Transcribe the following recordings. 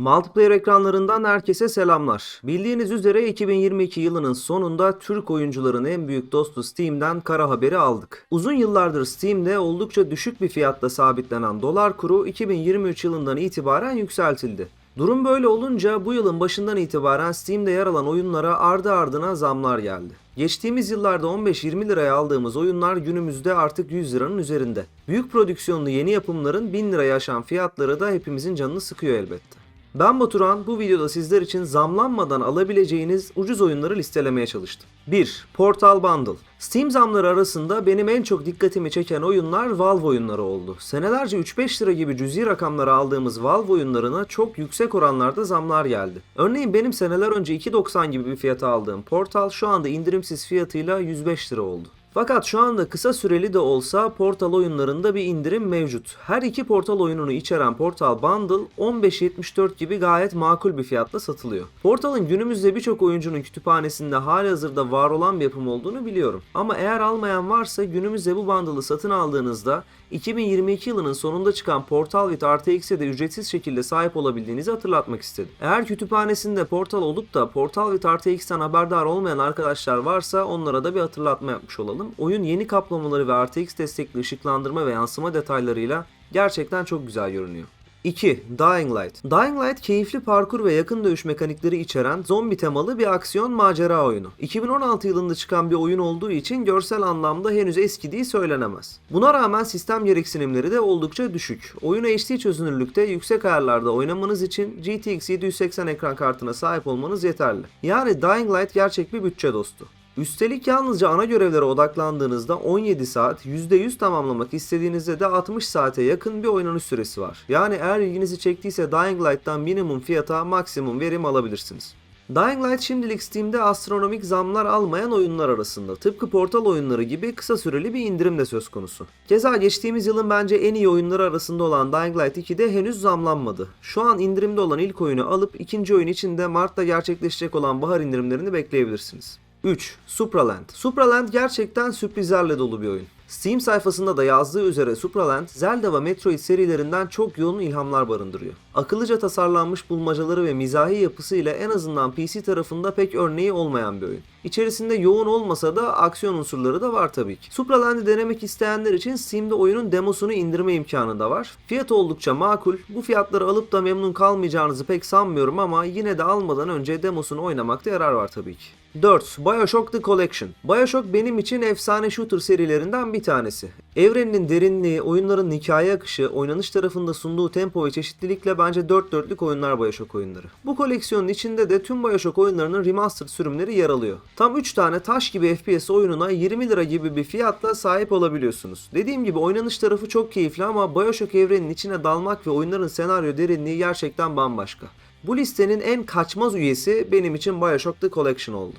Multiplayer ekranlarından herkese selamlar. Bildiğiniz üzere 2022 yılının sonunda Türk oyuncuların en büyük dostu Steam'den kara haberi aldık. Uzun yıllardır Steam'de oldukça düşük bir fiyatla sabitlenen dolar kuru 2023 yılından itibaren yükseltildi. Durum böyle olunca bu yılın başından itibaren Steam'de yer alan oyunlara ardı ardına zamlar geldi. Geçtiğimiz yıllarda 15-20 liraya aldığımız oyunlar günümüzde artık 100 liranın üzerinde. Büyük prodüksiyonlu yeni yapımların 1000 liraya aşan fiyatları da hepimizin canını sıkıyor elbette. Ben Baturan, bu videoda sizler için zamlanmadan alabileceğiniz ucuz oyunları listelemeye çalıştım. 1. Portal Bundle. Steam zamları arasında benim en çok dikkatimi çeken oyunlar Valve oyunları oldu. Senelerce 3-5 lira gibi cüzi rakamlara aldığımız Valve oyunlarına çok yüksek oranlarda zamlar geldi. Örneğin benim seneler önce 2.90 gibi bir fiyata aldığım Portal şu anda indirimsiz fiyatıyla 105 lira oldu. Fakat şu anda kısa süreli de olsa Portal oyunlarında bir indirim mevcut. Her iki Portal oyununu içeren Portal Bundle 15.74 gibi gayet makul bir fiyatla satılıyor. Portal'ın günümüzde birçok oyuncunun kütüphanesinde halihazırda var olan bir yapım olduğunu biliyorum. Ama eğer almayan varsa günümüzde bu bundle'ı satın aldığınızda 2022 yılının sonunda çıkan Portal with RTX'e de ücretsiz şekilde sahip olabildiğinizi hatırlatmak istedim. Eğer kütüphanesinde Portal olup da Portal with RTX'ten haberdar olmayan arkadaşlar varsa onlara da bir hatırlatma yapmış olalım. Oyun yeni kaplamaları ve RTX destekli ışıklandırma ve yansıma detaylarıyla gerçekten çok güzel görünüyor. 2. Dying Light. Dying Light keyifli parkur ve yakın dövüş mekanikleri içeren zombi temalı bir aksiyon macera oyunu. 2016 yılında çıkan bir oyun olduğu için görsel anlamda henüz eskidiği söylenemez. Buna rağmen sistem gereksinimleri de oldukça düşük. Oyunu HD çözünürlükte yüksek ayarlarda oynamanız için GTX 780 ekran kartına sahip olmanız yeterli. Yani Dying Light gerçek bir bütçe dostu. Üstelik yalnızca ana görevlere odaklandığınızda 17 saat, %100 tamamlamak istediğinizde de 60 saate yakın bir oynanış süresi var. Yani eğer ilginizi çektiyse Dying Light'tan minimum fiyata maksimum verim alabilirsiniz. Dying Light şimdilik Steam'de astronomik zamlar almayan oyunlar arasında. Tıpkı Portal oyunları gibi kısa süreli bir indirim de söz konusu. Keza geçtiğimiz yılın bence en iyi oyunları arasında olan Dying Light 2'de henüz zamlanmadı. Şu an indirimde olan ilk oyunu alıp ikinci oyun için de Mart'ta gerçekleşecek olan bahar indirimlerini bekleyebilirsiniz. 3. Supraland. Supraland gerçekten sürprizlerle dolu bir oyun. Steam sayfasında da yazdığı üzere Supraland, Zelda ve Metroid serilerinden çok yoğun ilhamlar barındırıyor. Akıllıca tasarlanmış bulmacaları ve mizahi yapısı ile en azından PC tarafında pek örneği olmayan bir oyun. İçerisinde yoğun olmasa da aksiyon unsurları da var tabii ki. Supraland'i denemek isteyenler için Steam'de oyunun demosunu indirme imkanı da var. Fiyatı oldukça makul. Bu fiyatları alıp da memnun kalmayacağınızı pek sanmıyorum ama yine de almadan önce demosunu oynamakta yarar var tabii ki. 4. Bioshock The Collection. Bioshock benim için efsane shooter serilerinden bir tanesi. Evreninin derinliği, oyunların hikaye akışı, oynanış tarafında sunduğu tempo ve çeşitlilikle bence dört dörtlük oyunlar Bioshock oyunları. Bu koleksiyonun içinde de tüm Bioshock oyunlarının remastered sürümleri yer alıyor. Tam 3 tane taş gibi FPS oyununa 20 lira gibi bir fiyatla sahip olabiliyorsunuz. Dediğim gibi oynanış tarafı çok keyifli ama Bioshock evreninin içine dalmak ve oyunların senaryo derinliği gerçekten bambaşka. Bu listenin en kaçmaz üyesi benim için Bioshock The Collection oldu.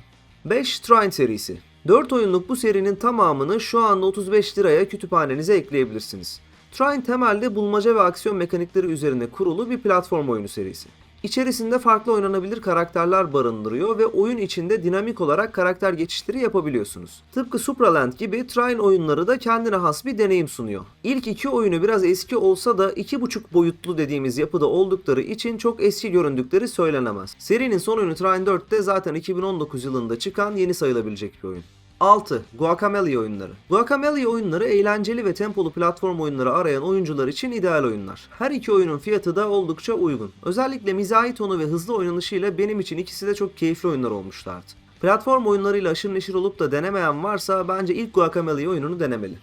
5. Trine serisi. 4 oyunluk bu serinin tamamını şu anda 35 liraya kütüphanenize ekleyebilirsiniz. Trine temelde bulmaca ve aksiyon mekanikleri üzerine kurulu bir platform oyunu serisi. İçerisinde farklı oynanabilir karakterler barındırıyor ve oyun içinde dinamik olarak karakter geçişleri yapabiliyorsunuz. Tıpkı Supraland gibi Trine oyunları da kendine has bir deneyim sunuyor. İlk iki oyunu biraz eski olsa da 2.5 boyutlu dediğimiz yapıda oldukları için çok eski göründükleri söylenemez. Serinin son oyunu Trine 4 de zaten 2019 yılında çıkan yeni sayılabilecek bir oyun. 6. Guacamelee oyunları. Guacamelee oyunları eğlenceli ve tempolu platform oyunları arayan oyuncular için ideal oyunlar. Her iki oyunun fiyatı da oldukça uygun. Özellikle mizahi tonu ve hızlı oynanışıyla benim için ikisi de çok keyifli oyunlar olmuşlardı. Platform oyunlarıyla aşırı neşir olup da denemeyen varsa bence ilk Guacamelee oyununu denemeli.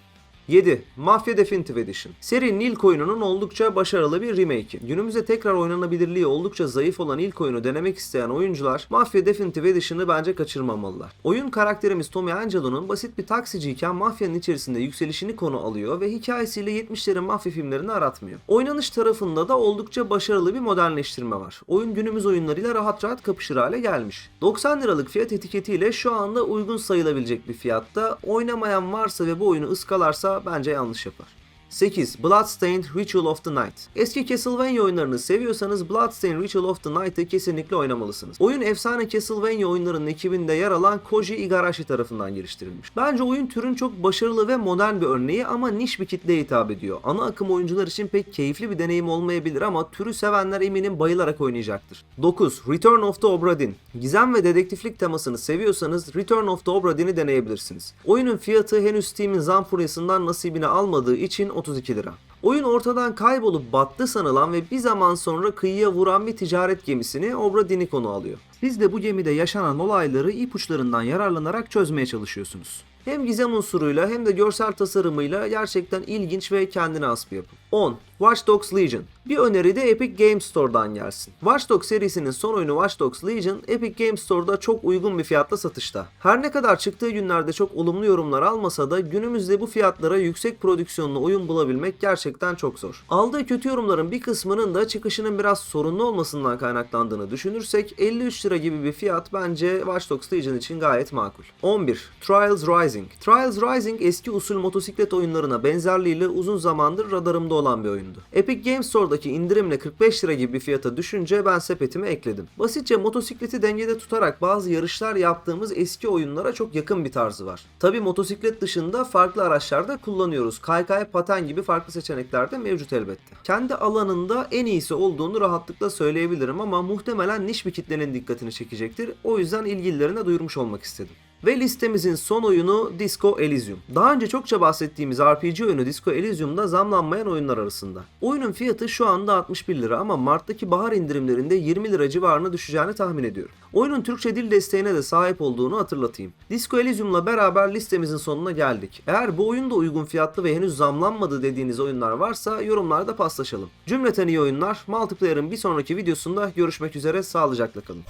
7. Mafia Definitive Edition. Serinin ilk oyununun oldukça başarılı bir remake'i. Günümüzde tekrar oynanabilirliği oldukça zayıf olan ilk oyunu denemek isteyen oyuncular Mafia Definitive Edition'ı bence kaçırmamalılar. Oyun karakterimiz Tommy Angelo'nun basit bir taksiciyken mafyanın içerisinde yükselişini konu alıyor ve hikayesiyle 70'lerin mafya filmlerini aratmıyor. Oynanış tarafında da oldukça başarılı bir modernleştirme var. Oyun günümüz oyunlarıyla rahat rahat kapışır hale gelmiş. 90 liralık fiyat etiketiyle şu anda uygun sayılabilecek bir fiyatta. Oynamayan varsa ve bu oyunu ıskalarsa bence yanlış yapar. 8. Bloodstained Ritual of the Night. Eski Castlevania oyunlarını seviyorsanız Bloodstained Ritual of the Night'ı kesinlikle oynamalısınız. Oyun efsane Castlevania oyunlarının ekibinde yer alan Koji Igarashi tarafından geliştirilmiş. Bence oyun türün çok başarılı ve modern bir örneği ama niş bir kitleye hitap ediyor. Ana akım oyuncular için pek keyifli bir deneyim olmayabilir ama türü sevenler eminim bayılarak oynayacaktır. 9. Return of the Obra Dinn. Gizem ve dedektiflik temasını seviyorsanız Return of the Obra Dinn'i deneyebilirsiniz. Oyunun fiyatı henüz Steam'in zam furyasından nasibini almadığı için 32 lira. Oyun ortadan kaybolup battı sanılan ve bir zaman sonra kıyıya vuran bir ticaret gemisini Obra Dinn'i konu alıyor. Siz de bu gemide yaşanan olayları ipuçlarından yararlanarak çözmeye çalışıyorsunuz. Hem gizem unsuruyla hem de görsel tasarımıyla gerçekten ilginç ve kendine has bir yapı. 10. Watch Dogs Legion. Bir öneri de Epic Games Store'dan gelsin. Watch Dogs serisinin son oyunu Watch Dogs Legion Epic Games Store'da çok uygun bir fiyatla satışta. Her ne kadar çıktığı günlerde çok olumlu yorumlar almasa da günümüzde bu fiyatlara yüksek prodüksiyonlu oyun bulabilmek gerçekten çok zor. Aldığı kötü yorumların bir kısmının da çıkışının biraz sorunlu olmasından kaynaklandığını düşünürsek 53 lira gibi bir fiyat bence Watch Dogs Legion için gayet makul. 11. Trials Rising. Trials Rising eski usul motosiklet oyunlarına benzerliğiyle uzun zamandır radarımda olan bir oyundu. Epic Games Store'daki indirimle 45 lira gibi bir fiyata düşünce ben sepetime ekledim. Basitçe motosikleti dengede tutarak bazı yarışlar yaptığımız eski oyunlara çok yakın bir tarzı var. Tabi motosiklet dışında farklı araçlarda kullanıyoruz. Kaykay, paten gibi farklı seçenekler de mevcut elbette. Kendi alanında en iyisi olduğunu rahatlıkla söyleyebilirim ama muhtemelen niş bir kitlenin dikkatini çekecektir. O yüzden ilgililerine duyurmuş olmak istedim. Ve listemizin son oyunu Disco Elysium. Daha önce çokça bahsettiğimiz RPG oyunu Disco Elysium da zamlanmayan oyunlar arasında. Oyunun fiyatı şu anda 61 lira ama Mart'taki bahar indirimlerinde 20 lira civarına düşeceğini tahmin ediyorum. Oyunun Türkçe dil desteğine de sahip olduğunu hatırlatayım. Disco Elysium'la beraber listemizin sonuna geldik. Eğer bu oyun da uygun fiyatlı ve henüz zamlanmadı dediğiniz oyunlar varsa yorumlarda paslaşalım. Cümleten iyi oyunlar. Multiplayer'ın bir sonraki videosunda görüşmek üzere. Sağlıcakla kalın.